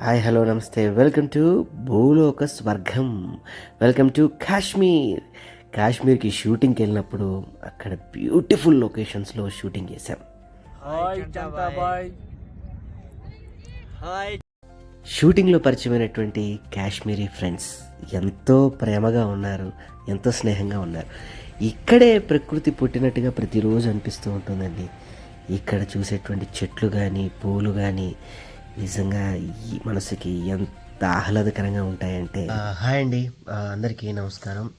Hi hello నమస్తే. Welcome to భూలోక స్వర్గం. Welcome to Kashmir. కాశ్మీర్కి షూటింగ్కి వెళ్ళినప్పుడు అక్కడ బ్యూటిఫుల్ లొకేషన్స్లో షూటింగ్ చేశాం. షూటింగ్లో పరిచయమైనటువంటి కాశ్మీరీ ఫ్రెండ్స్ ఎంతో ప్రేమగా ఉన్నారు ఎంతో స్నేహంగా ఉన్నారు. ఇక్కడే ప్రకృతి పుట్టినట్టుగా ప్రతిరోజు అనిపిస్తూ ఉంటుందండి. ఇక్కడ చూసేటువంటి చెట్లు కానీ పూలు కానీ నిజంగా ఈ మనసుకి ఎంత ఆహ్లాదకరంగా ఉంటాయంటే. హాయ్ అండి. అందరికీ నమస్కారం.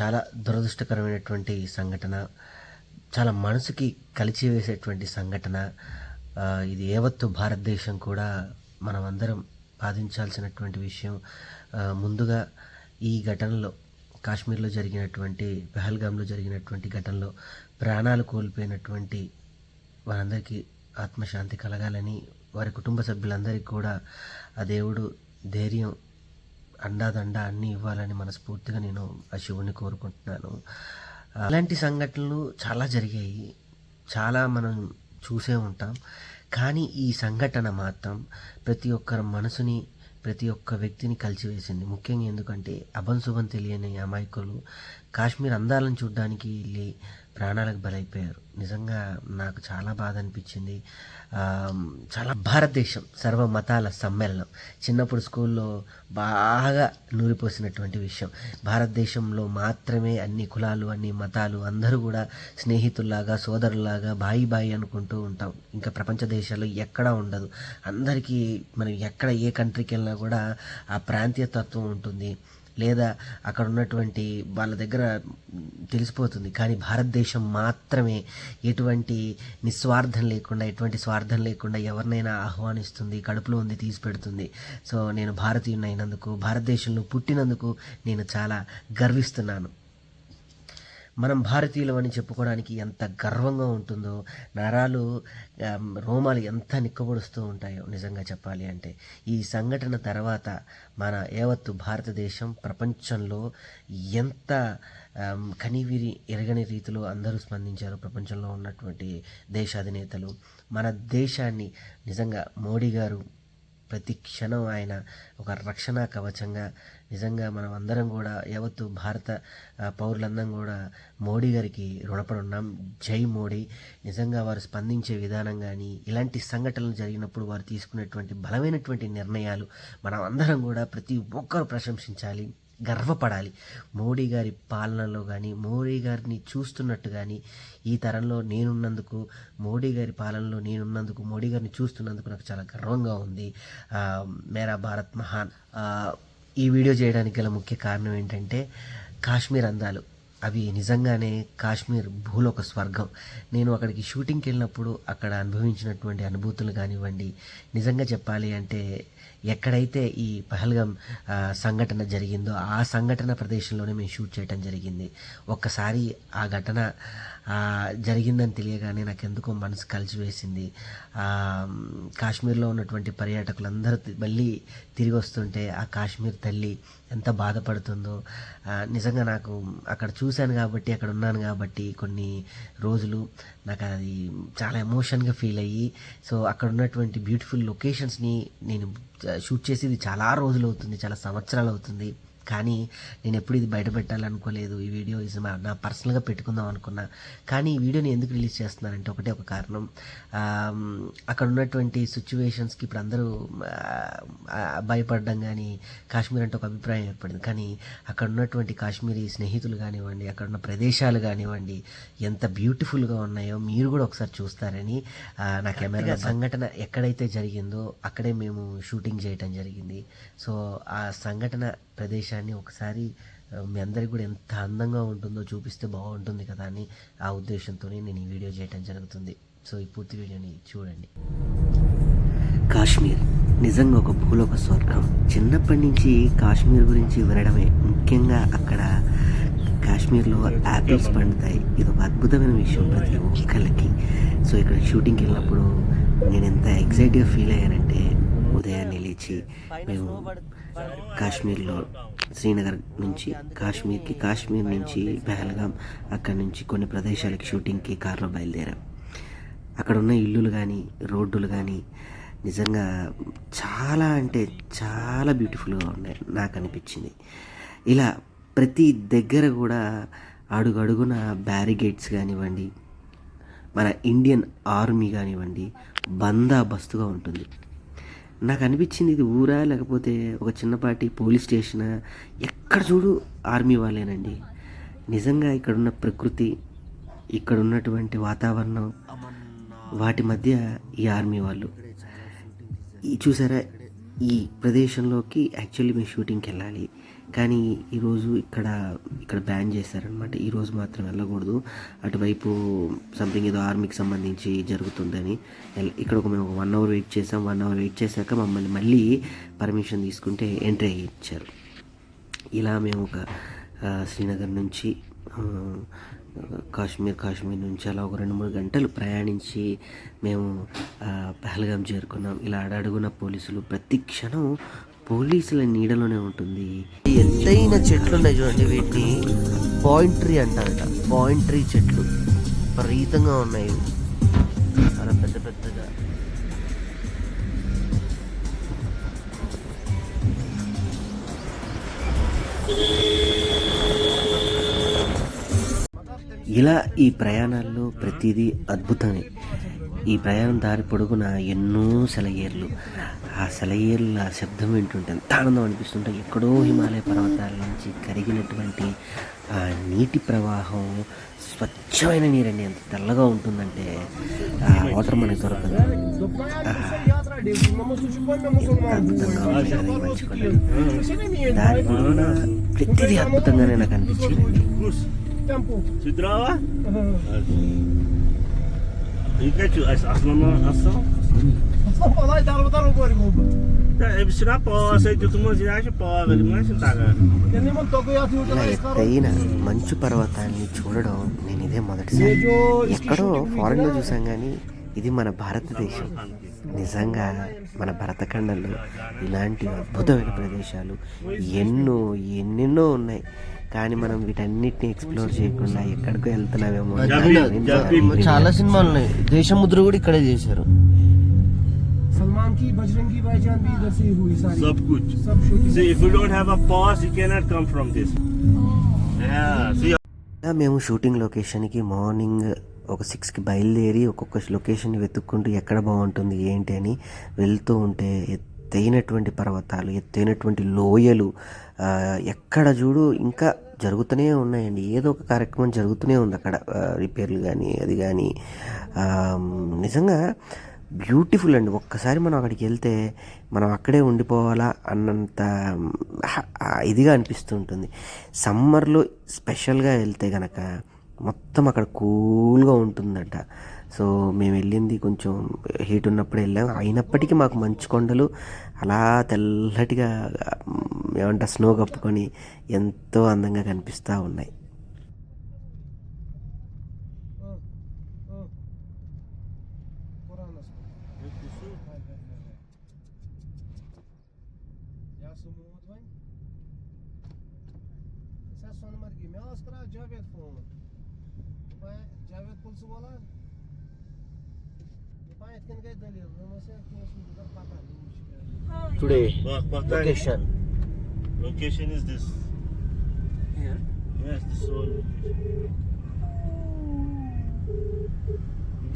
చాలా దురదృష్టకరమైనటువంటి సంఘటన చాలా మనసుకి కలిచివేసేటువంటి సంఘటన ఇది యావత్తు భారతదేశం కూడా మనమందరం బాధించాల్సినటువంటి విషయం. ముందుగా ఈ ఘటనలో కాశ్మీర్లో జరిగినటువంటి పెహల్గామ్లో జరిగినటువంటి ఘటనలో ప్రాణాలు కోల్పోయినటువంటి వారందరికీ ఆత్మశాంతి కలగాలని వారి కుటుంబ సభ్యులందరికీ కూడా ఆ దేవుడు ధైర్యం అండాదండ అన్నీ ఇవ్వాలని మనస్ఫూర్తిగా నేను ఆ శివుణ్ణి కోరుకుంటున్నాను. అలాంటి సంఘటనలు చాలా జరిగాయి. చాలా మనం చూసే ఉంటాం. కానీ ఈ సంఘటన మాత్రం ప్రతి ఒక్కరి మనసుని ప్రతి ఒక్క వ్యక్తిని కలిసివేసింది. ముఖ్యంగా ఎందుకంటే అభం శుభం తెలియని అమాయకులు కాశ్మీర్ అందాలను చూడడానికి వెళ్ళి ప్రాణాలకు బలైపోయారు. నిజంగా నాకు చాలా బాధ అనిపించింది చాలా భారతదేశం సర్వ మతాల సమ్మేళనం. చిన్నప్పుడు స్కూల్లో బాగా నూరిపోసినటువంటి విషయం. భారతదేశంలో మాత్రమే అన్ని కులాలు అన్ని మతాలు అందరూ కూడా స్నేహితుల్లాగా సోదరులాగా బాయి బాయి అనుకుంటూ ఉంటాం. ఇంకా ప్రపంచ దేశాల్లో ఎక్కడా ఉండదు. అందరికీ మనం ఎక్కడ ఏ కంట్రీకి వెళ్ళినా కూడా ఆ ప్రాంతీయ తత్వం ఉంటుంది. లేదా అక్కడ ఉన్నటువంటి వాళ్ళ దగ్గర తెలిసిపోతుంది. కానీ భారతదేశం మాత్రమే ఎటువంటి నిస్వార్థం లేకుండా ఎటువంటి స్వార్థం లేకుండా ఎవరినైనా ఆహ్వానిస్తుంది కడుపులో ఉంది తీసి పెడుతుంది. సో నేను భారతీయుని అయినందుకు భారతదేశంలో పుట్టినందుకు నేను చాలా గర్విస్తున్నాను. మనం భారతీయులం అని చెప్పుకోవడానికి ఎంత గర్వంగా ఉంటుందో నరాలు రోమాలు ఎంత నిక్కబొడుస్తూ ఉంటాయో నిజంగా చెప్పాలి అంటే ఈ సంఘటన తర్వాత మన యావత్తు భారతదేశం ప్రపంచంలో ఎంత కనివిరి ఎరగని రీతిలో అందరూ స్పందించారు. ప్రపంచంలో ఉన్నటువంటి దేశాధినేతలు మన దేశాన్ని నిజంగా మోడీ గారు ప్రతి క్షణం ఆయన ఒక రక్షణ కవచంగా నిజంగా మనం అందరం కూడా యావత్తు భారత పౌరులందరం కూడా మోడీ గారికి రుణపడి ఉన్నాం. జై మోడీ. నిజంగా వారు స్పందించే విధానం కానీ ఇలాంటి సంఘటనలు జరిగినప్పుడు వారు తీసుకునేటువంటి బలమైనటువంటి నిర్ణయాలు మనం అందరం కూడా ప్రతి ఒక్కరు ప్రశంసించాలి. గర్వపడాలి. మోడీ గారి పాలనలో కానీ మోడీ గారిని చూస్తున్నట్టు కానీ ఈ తరంలో నేనున్నందుకు మోడీ గారి పాలనలో నేనున్నందుకు మోడీ గారిని చూస్తున్నందుకు నాకు చాలా గర్వంగా ఉంది. మేరా భారత్ మహాన్. ఈ వీడియో చేయడానికి గల ముఖ్య కారణం ఏంటంటే కాశ్మీర్ అందాలు. అవి నిజంగానే కాశ్మీర్ భూలోక స్వర్గం. నేను అక్కడికి షూటింగ్కి వెళ్ళినప్పుడు అక్కడ అనుభవించినటువంటి అనుభూతులు కానివ్వండి నిజంగా చెప్పాలి అంటే ఎక్కడైతే ఈ పహల్గం సంఘటన జరిగిందో ఆ సంఘటన ప్రదేశంలోనే మేము షూట్ చేయడం జరిగింది. ఒక్కసారి ఆ ఘటన జరిగిందని తెలియగానే నాకు ఎందుకో మనసు కలిసివేసింది. కాశ్మీర్లో ఉన్నటువంటి పర్యాటకులందరూ మళ్ళీ తిరిగి వస్తుంటే ఆ కాశ్మీర్ తల్లి ఎంత బాధపడుతుందో. నిజంగా నాకు అక్కడ చూశాను కాబట్టి అక్కడ ఉన్నాను కాబట్టి కొన్ని రోజులు నాకు అది చాలా ఎమోషన్గా ఫీల్ అయ్యి సో అక్కడ ఉన్నటువంటి బ్యూటిఫుల్ లొకేషన్స్ని నేను షూట్ చేసేది చాలా రోజులు అవుతుంది చాలా సంవత్సరాలు అవుతుంది కానీ నేను ఎప్పుడు ఇది బయట పెట్టాలనుకోలేదు. ఈ వీడియో ఇది నా పర్సనల్గా పెట్టుకుందాం అనుకున్నా. కానీ ఈ వీడియోని ఎందుకు రిలీజ్ చేస్తున్నానంటే ఒకటే ఒక కారణం. అక్కడ ఉన్నటువంటి సిచ్యువేషన్స్కి ఇప్పుడు అందరూ భయపడడం కానీ కాశ్మీర్ అంటే ఒక అభిప్రాయం ఏర్పడింది. కానీ అక్కడ ఉన్నటువంటి కాశ్మీరీ స్నేహితులు కానివ్వండి అక్కడ ఉన్న ప్రదేశాలు కానివ్వండి ఎంత బ్యూటిఫుల్గా ఉన్నాయో మీరు కూడా ఒకసారి చూస్తారని నా కెమెరా సంఘటన ఎక్కడైతే జరిగిందో అక్కడే మేము షూటింగ్ చేయటం జరిగింది. సో ఆ సంఘటన ప్రదేశాన్ని ఒకసారి మీ అందరికి కూడా ఎంత అందంగా ఉంటుందో చూపిస్తే బాగుంటుంది కదా అని ఆ ఉద్దేశంతో నేను ఈ వీడియో చేయటం జరుగుతుంది. సో ఈ పూర్తి వీడియోని చూడండి. కాశ్మీర్ నిజంగా ఒక భూలోక స్వర్గం. చిన్నప్పటి నుంచి కాశ్మీర్ గురించి వినడమే ముఖ్యంగా అక్కడ కాశ్మీర్లో యాపిల్స్ పండుతాయి. ఇది ఒక అద్భుతమైన విషయం ప్రతి ఒక్కళ్ళకి. సో ఇక్కడ షూటింగ్కి వెళ్ళినప్పుడు నేను ఎంత ఎగ్జైట్గా ఫీల్ అయ్యానంటే లేచి మేము కాశ్మీర్లో శ్రీనగర్ నుంచి కాశ్మీర్కి కాశ్మీర్ నుంచి పహల్గాం అక్కడి నుంచి కొన్ని ప్రదేశాలకి షూటింగ్కి కార్లో బయలుదేరాం. అక్కడ ఉన్న ఇల్లులు కానీ రోడ్డులు కానీ నిజంగా చాలా అంటే చాలా బ్యూటిఫుల్గా ఉన్నాయి నాకు అనిపించింది. ఇలా ప్రతి దగ్గర కూడా అడుగు అడుగున బ్యారిగేట్స్ కానివ్వండి మన ఇండియన్ ఆర్మీ కానివ్వండి బందాబస్తుగా ఉంటుంది. నాకు అనిపించింది ఇది ఊరా లేకపోతే ఒక చిన్నపాటి పోలీస్ స్టేషనా? ఎక్కడ చూడు ఆర్మీ వాళ్ళేనండి. నిజంగా ఇక్కడున్న ప్రకృతి ఇక్కడ ఉన్నటువంటి వాతావరణం వాటి మధ్య ఈ ఆర్మీ వాళ్ళు. ఈ చూసారా ఈ ప్రదేశంలోకి యాక్చువల్లీ మేము షూటింగ్కి వెళ్ళాలి. కానీ ఈరోజు ఇక్కడ ఇక్కడ బ్యాన్ చేశారనమాట ఈరోజు మాత్రం వెళ్ళకూడదు. అటువైపు సంథింగ్ ఏదో ఆర్మీకి సంబంధించి జరుగుతుందని. ఇక్కడ ఒక మేము వన్ అవర్ వెయిట్ చేసాం. వన్ అవర్ వెయిట్ చేశాక మమ్మల్ని మళ్ళీ పర్మిషన్ తీసుకుంటే ఎంట్రీ ఇచ్చారు. ఇలా మేము ఒక శ్రీనగర్ నుంచి కాశ్మీర్ కాశ్మీర్ నుంచి అలా ఒక రెండు మూడు గంటలు ప్రయాణించి మేము పహల్గాం చేరుకున్నాం. ఇలా అడడుగున పోలీసులు ప్రతి క్షణం పోలీసుల నీడలోనే ఉంటుంది. ఎత్తైన చెట్లు ఉన్నాయి చూడండి వీటిని. పాయింట్ ట్రీ అంటారట. పాయింట్ ట్రీ చెట్లు. విపరీతంగా ఉన్నాయి. చాలా పెద్ద పెద్దగా. ఇలా ఈ ప్రయాణాల్లో ప్రతిదీ అద్భుతమే. ఈ ప్రయాణం దారి పొడుగున ఎన్నో సెలయేర్లు. ఆ సెలయేర్ల శబ్దం వింటుంటే ఎంత ఆనందం అనిపిస్తుంటే ఎక్కడో హిమాలయ పర్వతాల నుంచి కరిగినటువంటి ఆ నీటి ప్రవాహం స్వచ్ఛమైన నీరండి. ఎంత తెల్లగా ఉంటుందంటే ఆ వాటర్ మనకి దొరకదు. అద్భుతంగా ఉంటుంది ఈ ప్రతిదీ అద్భుతంగానే నాకు అనిపించిందండి. Se Hepsine tá ఇలా ఎత్తైన మంచు పర్వతాన్ని చూడడం నేను ఇదే మొదటిసారి. ఎక్కడో ఫారెన్లో చూసాం కానీ ఇది మన భారతదేశం. నిజంగా మన భరతఖండంలో ఇలాంటి అద్భుతమైన ప్రదేశాలు ఎన్నో ఎన్నెన్నో ఉన్నాయి. కానీ మనం వీటన్నిటిని ఎక్స్ప్లోర్ చేయకుండా ఎక్కడికో వెళ్తున్నామేమో చాలా సినిమాలు ఉన్నాయి. దేశముద్ర కూడా ఇక్కడే చేశారు. सलमान की बजरंगी भाईजान भी इधर से ही हुई सारी Sub kuch. सब shooting See, if you don't have a pause, you cannot come from this. Yeah, see. ఇలా మేము షూటింగ్ లొకేషన్కి మార్నింగ్ ఒక సిక్స్కి బయలుదేరి ఒక్కొక్క లొకేషన్ వెతుక్కుంటూ ఎక్కడ బాగుంటుంది ఏంటి అని వెళ్తూ ఉంటే ఎత్తైనటువంటి పర్వతాలు ఎత్తైనటువంటి లోయలు ఆ, ఎక్కడ చూడు ఇంకా జరుగుతూనే ఉన్నాయండి ఏదో ఒక కార్యక్రమం జరుగుతూనే ఉంది అక్కడ ఆ, రిపేర్లు కానీ అది కానీ ఆ, నిజంగా బ్యూటిఫుల్ అండి. ఒక్కసారి మనం అక్కడికి వెళ్తే మనం అక్కడే ఉండిపోవాలా అన్నంత ఇదిగా అనిపిస్తుంటుంది. సమ్మర్లో స్పెషల్గా వెళ్తే కనుక మొత్తం అక్కడ కూల్గా ఉంటుందట. సో మేము వెళ్ళింది కొంచెం హీట్ ఉన్నప్పుడు వెళ్ళాము అయినప్పటికీ మాకు మంచు కొండలు అలా తెల్లటిగా ఏమంట స్నో కప్పుకొని ఎంతో అందంగా కనిపిస్తూ ఉన్నాయి. today? Location. Location is this. Here? Yes, this is all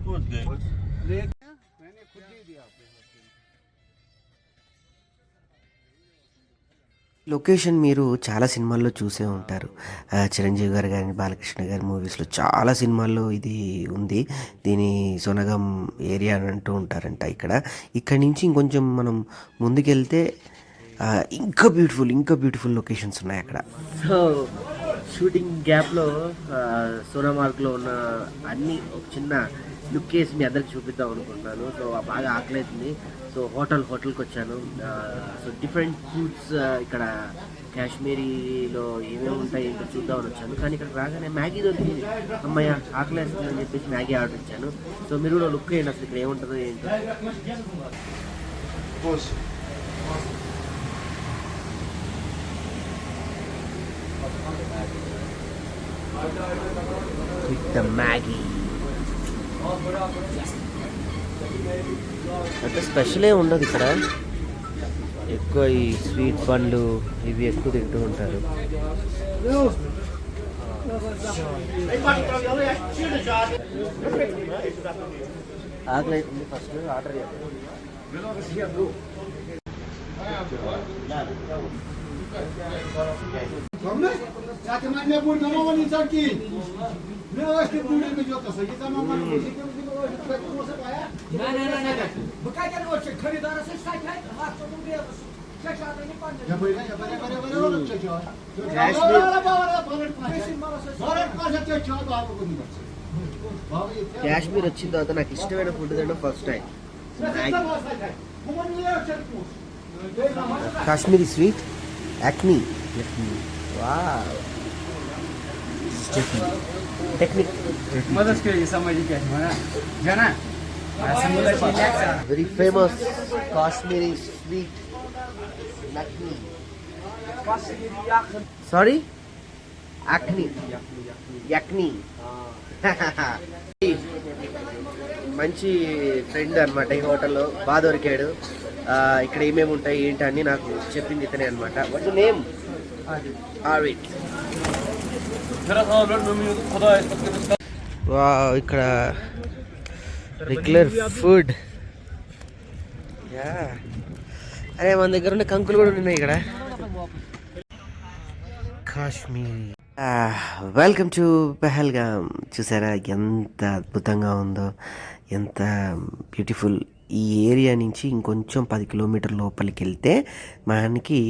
location. Good. Location మీరు చాలా సినిమాల్లో చూసే ఉంటారు. చిరంజీవి గారు కానీ బాలకృష్ణ గారి మూవీస్లో చాలా సినిమాల్లో ఇది ఉంది. దీని సొనగం ఏరియా అని అంటూ ఉంటారంట ఇక్కడ. ఇక్కడి నుంచి ఇంకొంచెం మనం ముందుకెళ్తే ఇంకా బ్యూటిఫుల్ ఇంకా బ్యూటిఫుల్ లొకేషన్స్ ఉన్నాయి అక్కడ. సో షూటింగ్ గ్యాప్లో సోనామార్గ్లో ఉన్న అన్ని ఒక చిన్న లుక్ వేసి మీ అందరికి చూపిద్దాం అనుకుంటున్నాను. సో బాగా ఆకలేతుంది. సో హోటల్ హోటల్కి వచ్చాను. సో డిఫరెంట్ ఫుడ్స్ ఇక్కడ కాశ్మీరీలో ఏమేమి ఉంటాయి ఇంకా చూద్దామని వచ్చాను. కానీ ఇక్కడ రాగానే మ్యాగీ దొరికింది. అమ్మయ్య ఆకలేస్తుంది అని చెప్పేసి మ్యాగీ ఆర్డర్ ఇచ్చాను. సో మీరు కూడా లుక్ వేయండి అసలు ఇక్కడ ఏముంటుందో ఏంటో. With the Maggie. అంటే స్పెషల్ ఏ ఉండదు ఇక్కడ. ఎక్కువ ఈ స్వీట్ పండ్లు ఇవి ఎక్కువ తింటూ ఉంటారు. ఆకలి అవుతుంది first order Tamam Zaten anne buradan olan insan ki. Ne açtık bu ürünü yotasa. Ki zaman bana bu şekilde bir şey olsa baya. Ne ne ne ne. Bu kadar olacak. Karidara ses kaç ay. Hasta bunu yapasın. క్యాష్ మీరు వచ్చిన తర్వాత నాకు ఇష్టమైన food తినడం first time Kashmiri sweet yakhni technique very famous Kashmiri sweet sorry yakhni yakhni మంచి friend అనమాట ఈ హోటల్లో బాగా దొరికాడు. ఇక్కడ ఏమేమి ఉంటాయి ఏంటి అని నాకు చెప్పింది ఇతనే అనమాట వాట్ నేమ్ ఆర్విట్ ఇక్కడ రెగ్యులర్ ఫుడ్ యా అరే మన దగ్గర ఉన్న కంకులు కూడా ఉన్నాయి ఇక్కడ. కాశ్మీరీ వెల్కమ్ టు పెహల్గామ్ చూసారా ఎంత అద్భుతంగా ఉందో ఎంత బ్యూటిఫుల్ ఈ ఏరియా నుంచి ఇంకొంచెం పది కిలోమీటర్ లోపలికి వెళ్తే మనకి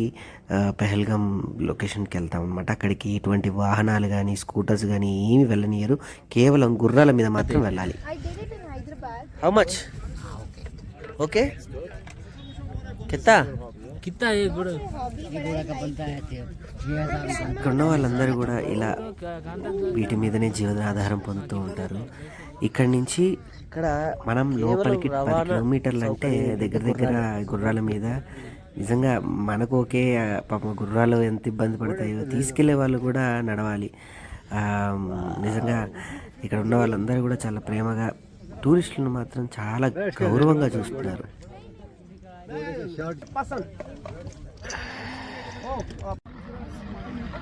పెహల్గాం లొకేషన్కి వెళ్తాం అనమాట అక్కడికి ఎటువంటి వాహనాలు కానీ స్కూటర్స్ కానీ ఏమి వెళ్ళనియరు. కేవలం గుర్రాల మీద మాత్రం వెళ్ళాలి. హౌ మచ్ ఓకే కిత్తా ఇక్కడ ఉన్న వాళ్ళందరూ కూడా ఇలా వీటి మీదనే జీవనాధారం పొందుతూ ఉంటారు. ఇక్కడ నుంచి ఇక్కడ మనం లోపలికి పది కిలోమీటర్లు అంటే దగ్గర దగ్గర గుర్రాల మీద నిజంగా మనకు ఒకే పాప గుర్రాలు ఎంత ఇబ్బంది పడతాయో తీసుకెళ్ళే వాళ్ళు కూడా నడవాలి. నిజంగా ఇక్కడ ఉన్న వాళ్ళందరూ కూడా చాలా ప్రేమగా టూరిస్టులను మాత్రం చాలా గౌరవంగా చూస్తున్నారు.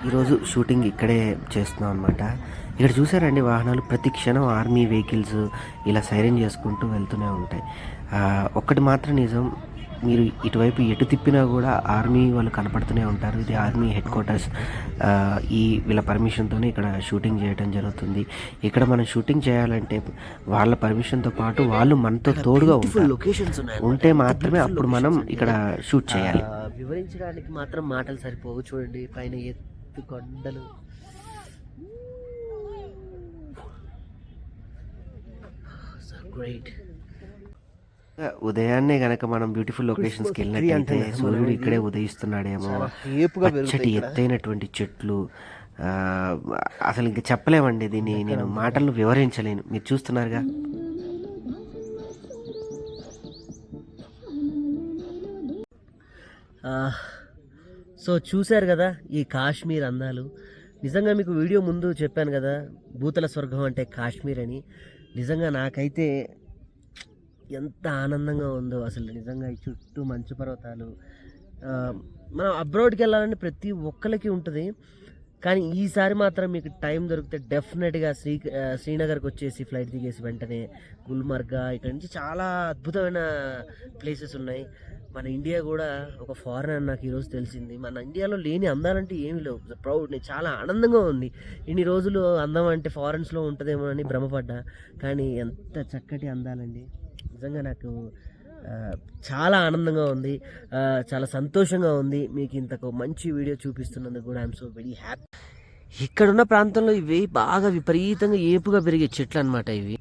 ఈరోజు షూటింగ్ ఇక్కడే చేస్తున్నాం అనమాట ఇక్కడ చూసారండి వాహనాలు? ప్రతి క్షణం ఆర్మీ వెహికల్స్ ఇలా సైరన్ చేసుకుంటూ వెళ్తూనే ఉంటాయి. ఒక్కటి మాత్రం నిజం మీరు ఇటువైపు ఎటు తిప్పినా కూడా ఆర్మీ వాళ్ళు కనపడుతూనే ఉంటారు. ఇది ఆర్మీ హెడ్ క్వార్టర్స్. ఈ వీళ్ళ పర్మిషన్తోనే ఇక్కడ షూటింగ్ చేయడం జరుగుతుంది. ఇక్కడ మనం షూటింగ్ చేయాలంటే వాళ్ళ పర్మిషన్తో పాటు వాళ్ళు మనతో తోడుగా ఉంటారు. లొకేషన్స్ ఉంటే మాత్రమే అప్పుడు మనం ఇక్కడ షూట్ చేయాలి. వివరించడానికి మాత్రం మాటలు సరిపోవు. చూడండి పైన ఎత్తు కొండలు. గ్రేట్ ఉదయాన్నే గనక మనం బ్యూటిఫుల్ లొకేషన్స్కి వెళ్ళినట్లయితే సూర్యుడు ఇక్కడే ఉదయిస్తున్నాడేమో. పచ్చటి ఎత్తైనటువంటి చెట్లు. అసలు ఇంక చెప్పలేమండి దీన్ని. నేను మాటల్లో వివరించలేను. మీరు చూస్తున్నారుగా? సో చూశారు కదా ఈ కాశ్మీర్ అందాలు. నిజంగా మీకు వీడియో ముందు చెప్పాను కదా భూతల స్వర్గం అంటే కాశ్మీర్ అని. నిజంగా నాకైతే ఎంత ఆనందంగా ఉందో అసలు నిజంగా ఈ చుట్టూ మంచు పర్వతాలు. మనం అబ్రాడ్కి వెళ్ళాలని ప్రతి ఒక్కరికి ఉంటుంది. కానీ ఈసారి మాత్రం మీకు టైం దొరికితే డెఫినెట్గా శ్రీ శ్రీనగర్కి వచ్చేసి ఫ్లైట్ దిగేసి వెంటనే గుల్మర్గా ఇక్కడ నుంచి చాలా అద్భుతమైన ప్లేసెస్ ఉన్నాయి. మన ఇండియా కూడా ఒక ఫారెన్ నాకు ఈరోజు తెలిసింది. మన ఇండియాలో లేని అందాలంటే ఏమీ లేవు. ప్రౌడ్ నేను చాలా ఆనందంగా ఉంది. ఇన్ని రోజులు అందం అంటే ఫారెన్స్లో ఉంటుందేమో అని భ్రమపడ్డా. కానీ ఎంత చక్కటి అందాలండి. నిజంగా నాకు చాలా ఆనందంగా ఉంది. చాలా సంతోషంగా ఉంది మీకు ఇంతకు మంచి వీడియో చూపిస్తున్నందుకు కూడా. ఐఎమ్ సో వెరీ హ్యాపీ ఇక్కడున్న ప్రాంతంలో ఇవి బాగా విపరీతంగా ఏపుగా పెరిగే చెట్లు అన్నమాట ఇవి.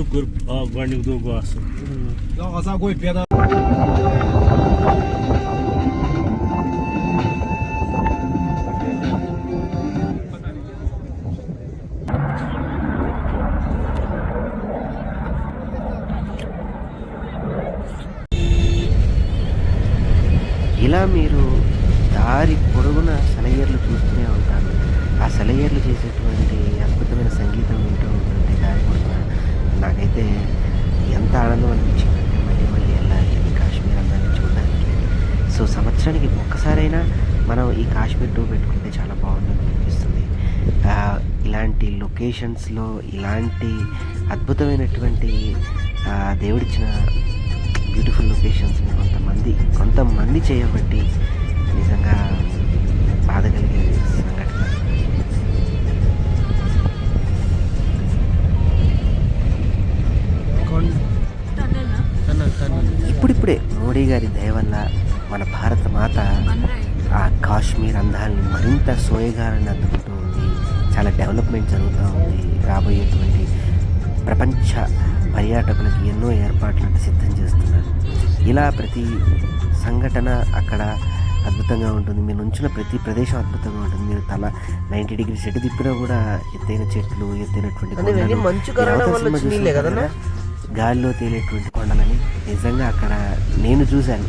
şükür Avganik doğası. Ya asa koy ఇలా మీరు దారి పొడుగున సెలయేర్లు చూస్తూనే ఉంటారు ఆ సెలయేర్లు చేసేటువంటి అద్భుతమైన సంగీతం నాకైతే ఎంత ఆనందం అనిపించిందంటే మళ్ళీ మళ్ళీ వెళ్ళాలి ఈ కాశ్మీర్ అందాన్ని చూడడానికి. సో సంవత్సరానికి ఒక్కసారైనా మనం ఈ కాశ్మీర్ టూర్ పెట్టుకుంటే చాలా బాగుంటుంది అనిపిస్తుంది. ఇలాంటి లొకేషన్స్లో ఇలాంటి అద్భుతమైనటువంటి దేవుడిచ్చిన బ్యూటిఫుల్ లొకేషన్స్ని కొంతమంది కొంతమంది చేయబట్టి నిజంగా బాధ కలిగే మోడీ గారి దయ వల్ల మన భారత మాత ఆ కాశ్మీర్ అందాన్ని మరింత సోయగాలని అందుకుంటూ ఉంది. చాలా డెవలప్మెంట్ జరుగుతూ ఉంది. రాబోయేటువంటి ప్రపంచ పర్యాటకులకి ఎన్నో ఏర్పాట్లను సిద్ధం చేస్తున్నారు. ఇలా ప్రతి సంఘటన అక్కడ అద్భుతంగా ఉంటుంది. మీరు నుంచిన ప్రతి ప్రదేశం అద్భుతంగా ఉంటుంది. మీరు తల నైంటీ డిగ్రీస్ ఎటు తిప్పినా కూడా ఎత్తైన చెట్లు ఎత్తైనటువంటి గాలిలో తేలేటువంటి కొండలని నిజంగా అక్కడ నేను చూశాను.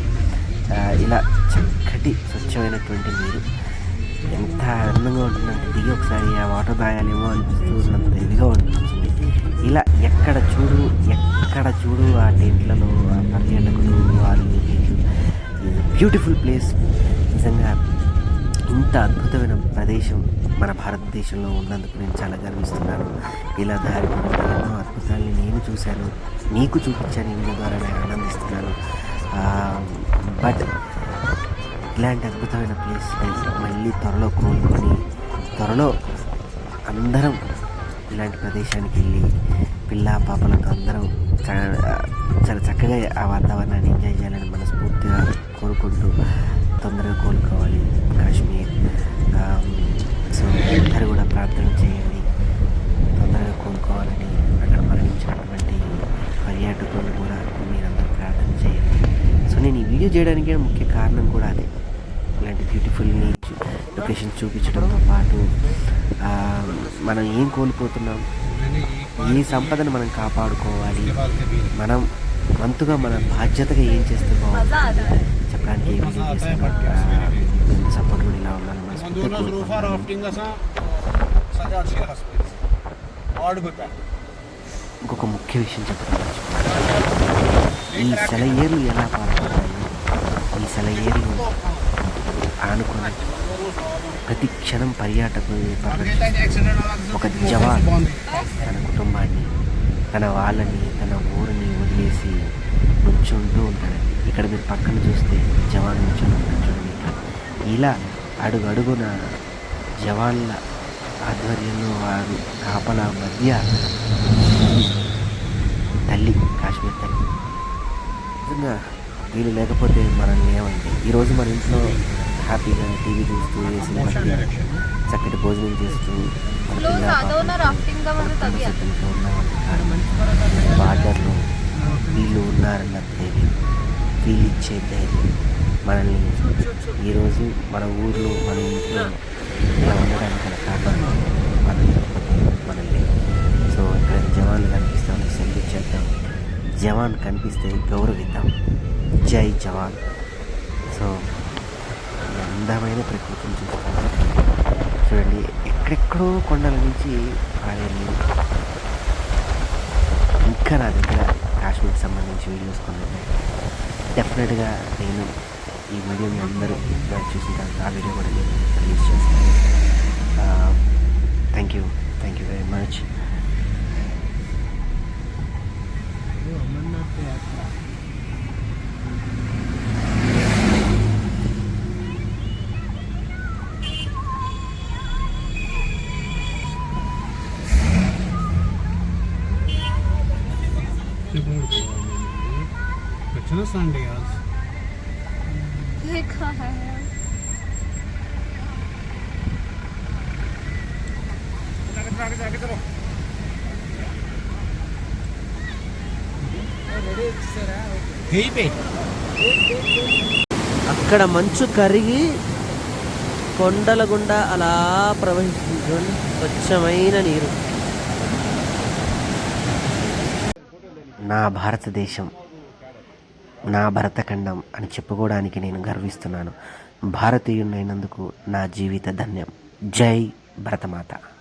ఇలా చక్కటి స్వచ్ఛమైనటువంటి నీరు. ఎంత ఆనందంగా ఉంటుందంటే దిగి ఒకసారి ఆ వాటర్ తాగాలేమో చూసినంత ఇదిగా అనిపిస్తుంది. ఇలా ఎక్కడ చూడు ఎక్కడ చూడు ఆ టెంట్లలో ఆ పర్యాటకులు వారు బ్యూటిఫుల్ ప్లేస్. నిజంగా ఇంత అద్భుతమైన ప్రదేశం మన భారతదేశంలో ఉన్నందుకు నేను చాలా గర్విస్తున్నాను. ఇలా దారి ఎన్నో చూశాను. మీకు చూపించాను ఈ ద్వారా నేను ఆనందిస్తున్నాను. బట్ ఇలాంటి అద్భుతమైన ప్లేస్ మళ్ళీ త్వరలో కోలుకొని త్వరలో అందరం ఇలాంటి ప్రదేశానికి వెళ్ళి పిల్ల పాపలతో అందరం చాలా చక్కగా ఆ వాతావరణాన్ని ఎంజాయ్ చేయాలని మనస్ఫూర్తిగా కోరుకుంటూ తొందరగా కోలుకోవాలి కాశ్మీర్. సో అందరూ కూడా ప్రార్థన చేయండి. తొందరగా కోలుకోవాలని అక్కడ మరణించినటువంటి పర్యాటకులను కూడా మీరందరూ ప్రార్థన చేయండి. సో నేను ఈ వీడియో చేయడానికి ముఖ్య కారణం కూడా అదే. ఇలాంటి బ్యూటిఫుల్ని లొకేషన్ చూపించడంతో పాటు మనం ఏం కోల్పోతున్నాం? ఏ సంపదను మనం కాపాడుకోవాలి? మనం వంతుగా మన బాధ్యతగా ఏం చేస్తే బాగుంటుంది? చెప్పడానికి ఈ వీడియో సపోర్ట్ కూడా ఇలా ఇంకొక ముఖ్య విషయం చెప్పడం ఈ సెలయేర్లు ఎలా పాల్పడతాయి ఈ సెలయేర్లు ఆనుకొని ప్రతి క్షణం పర్యాటకులు ఒక జవాన్ తన కుటుంబాన్ని తన వాళ్ళని తన ఊరిని వదిలేసి నుంచుంటూ ఉంటాడు. ఇక్కడ మీరు పక్కన చూస్తే జవాన్ నుంచుని ఉంటాడు ఇలా అడుగు అడుగున జవాన్ల ఆధ్వర్యంలో వారు కాపల మధ్య తల్లి కాశ్మీర్ తల్లి. నిజంగా వీళ్ళు లేకపోతే మనల్ని ఏమండి? ఈరోజు మన ఇంట్లో హ్యాపీగా టీవీ చూస్తూ వేసి చక్కటి భోజనం చేస్తూ బార్డర్లో వీళ్ళు ఉన్నారన్న ధైర్యం వీళ్ళు ఇచ్చే ధైర్యం మనల్ని ఈరోజు మన ఊర్లో మన ఇంట్లో ఇలా ఉండడానికి గల కారణం మనల్ని సో ఇక్కడ జవాన్లు కనిపిస్తాం సెల్యూట్ చేద్దాం జవాన్ కనిపిస్తే గౌరవిద్దాం. జై జవాన్. సో అందమైన ప్రకృతిని చూస్తాం చూడండి ఎక్కడెక్కడో కొండల నుంచి పారే ఇంకా నా దగ్గర కాశ్మీర్కి సంబంధించి వీడియోస్ కొన్ని ఉన్నాయి డెఫినెట్గా నేను ఈ వీడియోని అందరూ చూసిన తర్వాత ఆ వీడియో కూడా నేను రిలీజ్ చేస్తాను thank you thank you very much Amarnath Yatra Krishna Sandhyas అక్కడ మంచు కరిగి కొండల గుండా అలా ప్రవహిస్తుంది చూడండి స్వచ్ఛమైన నీరు. నా భారతదేశం. నా భరతఖండం అని చెప్పుకోవడానికి నేను గర్విస్తున్నాను. భారతీయుడైనందుకు నా జీవిత ధన్యం. జై భరతమాత.